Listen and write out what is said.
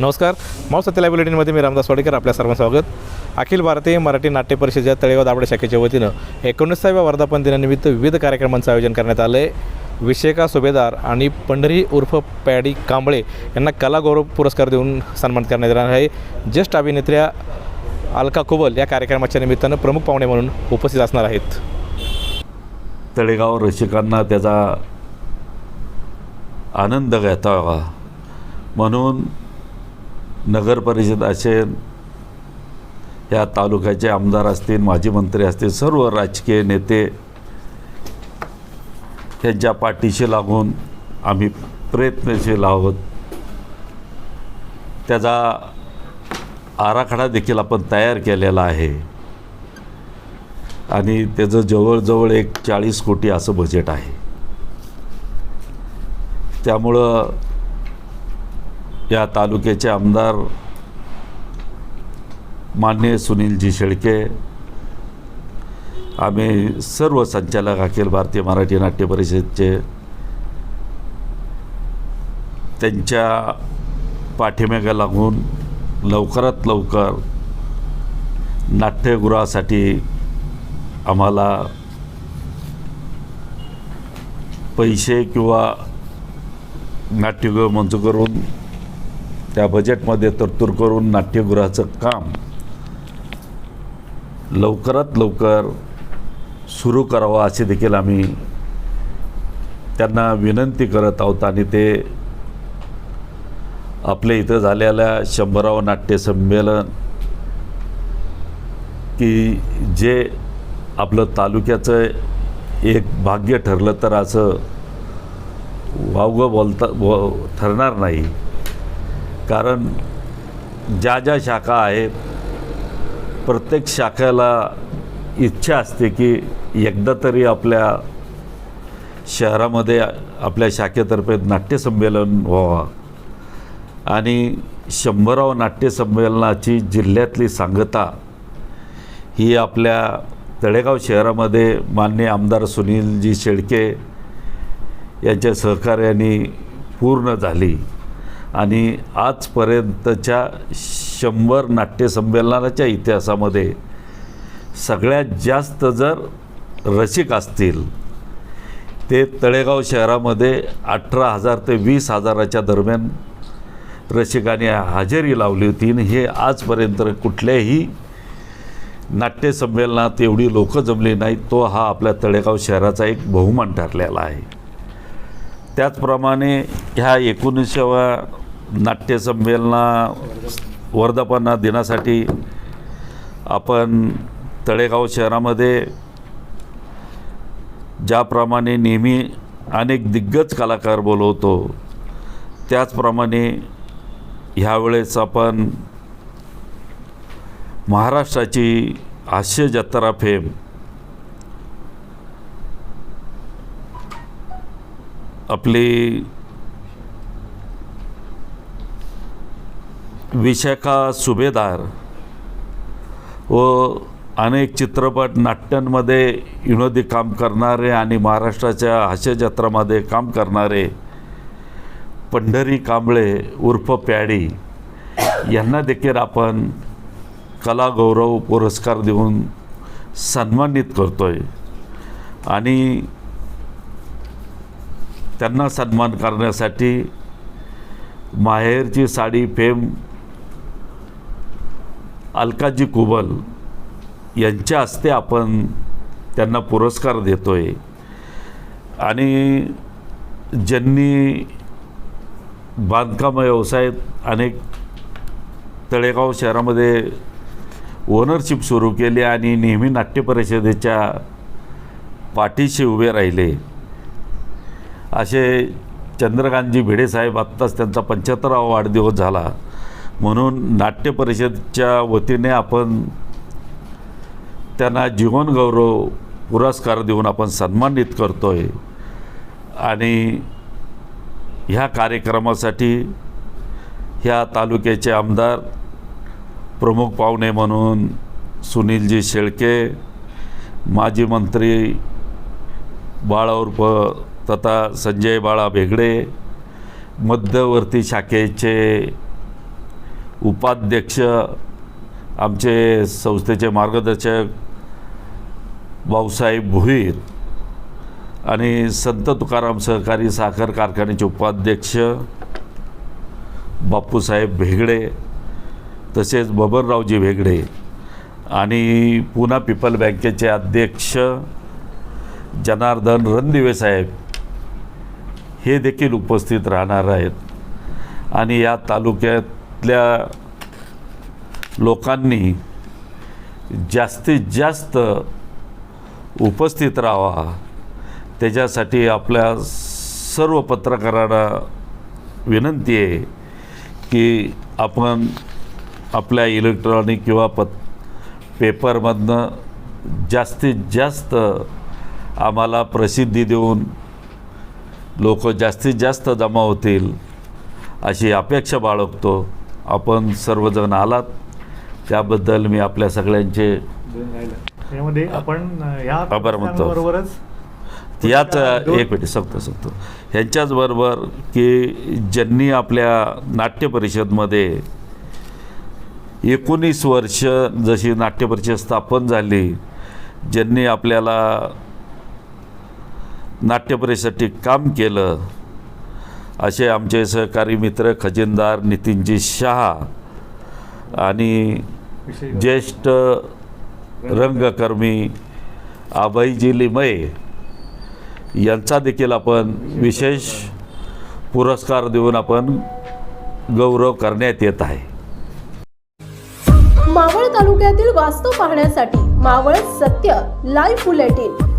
नमस्कार. माऊ सत्याला बुलेटिनमध्ये मी रामदास वाडेकर आपल्या सर्वांचं स्वागत. अखिल भारतीय मराठी नाट्य परिषदेच्या तळेगाव दाबडे शाखेच्या वतीनं एकोणीसाव्या वर्धापन दिनानिमित्त विविध कार्यक्रमांचं आयोजन करण्यात आलं आहे विषेका सुभेदार आणि पंढरी उर्फ पॅडी कांबळे यांना कलागौरव पुरस्कार देऊन सन्मानित करण्यात येणार आहे. ज्येष्ठ अभिनेत्र्या अलका कुबल या कार्यक्रमाच्या निमित्तानं प्रमुख पाहुणे म्हणून उपस्थित असणार आहेत. तळेगाव रसिकांना त्याचा आनंद घेता म्हणून नगर परिषद असेल या तालुक्याचे आमदार असतील माजी मंत्री असतील सर्व राजकीय नेते यांच्या पाठीशी लागून आम्ही प्रयत्नशील आहोत. त्याचा आराखडा देखील आपण तयार केलेला आहे. आणि त्याचं जवळजवळ एक चाळीस कोटी असं बजेट आहे. त्यामुळं या तालुक्याचे आमदार मान्य सुनीलजी शेळके आम्ही सर्व संचालक अखिल भारतीय मराठी नाट्य परिषदेचे त्यांच्या पाठिंब्याला लागून लवकरात लवकर नाट्यगृहासाठी आम्हाला पैसे किंवा नाट्यगृह मंजूर करून त्या बजेटमध्ये तरतूद करून नाट्यगृहाचं काम लवकरात लवकर सुरू करावं असे देखील आम्ही त्यांना विनंती करत आहोत आणि ते आपल्या इथं झालेल्या शंभरावं नाट्य संमेलन की जे आपलं तालुक्याचं एक भाग्य ठरलं तर असं वावगं बोलता बो ठरणार नाही. कारण ज्या ज्या शाखा आहेत प्रत्येक शाखेला इच्छा असते की एकदा तरी आपल्या शहरामध्ये आपल्या शाखेतर्फे नाट्यसंमेलन व्हावा. आणि शंभराव नाट्यसंमेलनाची जिल्ह्यातली सांगता ही आपल्या तळेगाव शहरामध्ये मान्य आमदार सुनीलजी शेळके यांच्या सहकार्याने पूर्ण झाली. आणि आजपर्यंतच्या शंभर नाट्यसंमेलनाच्या इतिहासामध्ये सगळ्यात जास्त जर रसिक असतील ते तळेगाव शहरामध्ये अठरा हजार ते वीस हजाराच्या दरम्यान रसिकाने हजेरी लावली होती आणि हे आजपर्यंत कुठल्याही नाट्यसंमेलनात एवढी लोकं जमली नाहीत तो हा आपल्या तळेगाव शहराचा एक बहुमान ठरलेला आहे. त्याचप्रमाणे ह्या एकोणीसाव्या नाट्यसंमेलना वर्धापना दिनासाठी आपण तळेगाव शहरामध्ये ज्याप्रमाणे नेहमी अनेक दिग्गज कलाकार बोलवतो त्याचप्रमाणे ह्यावेळेस आपण महाराष्ट्राची हास्य जत्रा फेम आपली विशाखा सुभेदार व अनेक चित्रपट नाट्यांमध्ये विनोदी काम करणारे आणि महाराष्ट्राच्या हास्य जत्रामध्ये काम करणारे पंढरी कांबळे उर्फ प्याडी यांना देखील आपण कला गौरव पुरस्कार देऊन सन्मानित करतो आहे आणि त्यांना सन्मान करण्यासाठी माहेरची साडी फेम अलकाजी कुबल यांच्या हस्ते आपण त्यांना पुरस्कार देतो आहे आणि ज्यांनी बांधकाम व्यवसायात अनेक तळेगाव शहरामध्ये ओनरशिप सुरू केली आणि नेहमी नाट्य परिषदेच्या पाठीशी उभे राहिले. असे चंद्रकांतजी भिडेसाहेब आत्ताच त्यांचा पंच्याहत्तरावा वाढदिवस झाला. म्हणून नाट्य परिषदच्या वतीने आपण त्यांना जीवनगौरव पुरस्कार देऊन आपण सन्मानित करतो आहे आणि ह्या कार्यक्रमासाठी ह्या तालुक्याचे आमदार प्रमुख पाहुणे म्हणून सुनीलजी शेळके माजी मंत्री बाळा उर्फ तथा संजय बाळा भेगडे मध्यवर्ती शाखेचे उपाध्यक्ष आमचे संस्थेचे मार्गदर्शक भाऊसाहेब भुईर आणि संत तुकाराम सहकारी साखर कारखान्याचे उपाध्यक्ष बापूसाहेब भेगडे तसेच बबनरावजी भेगडे आणि पुना पीपल बँकेचे अध्यक्ष जनार्दन रणदिवे साहेब. हे देखील उपस्थित राहणार आहेत. आणि या तालुक्यातल्या लोकांनी जास्तीत जास्त उपस्थित राहावा. त्याच्यासाठी आपल्या सर्व पत्रकारांना विनंती आहे की आपण आपल्या इलेक्ट्रॉनिक किंवा पत पेपरमधनं जास्तीत जास्त आम्हाला प्रसिद्धी देऊन लोक जास्तीत जास्त जमा होतील अशी अपेक्षा बाळगतो. आपण सर्वजण आलात. त्याबद्दल मी आपल्या सगळ्यांचे यामध्ये आपण आभार. बरोबरच याच एक मिनिट सांगतो सांगतो. ह्यांच्याचबरोबर की ज्यांनी आपल्या नाट्य परिषदमध्ये एकोणीस वर्ष जशी नाट्य परिषद स्थापन झाली ज्यांनी आपल्याला नाट्य काम केलं. असे आमचे सहकारी मित्र खजिनदार नितीनजी शहा आणि ज्येष्ठ रंगकर्मी अभयजी लिमये यांचा देखील आपण विशेष पुरस्कार देऊन आपण गौरव करण्यात येत आहे. मावळ तालुक्यातील वास्तव पाहण्यासाठी मावळ सत्य लाईव्ह बुलेटिन.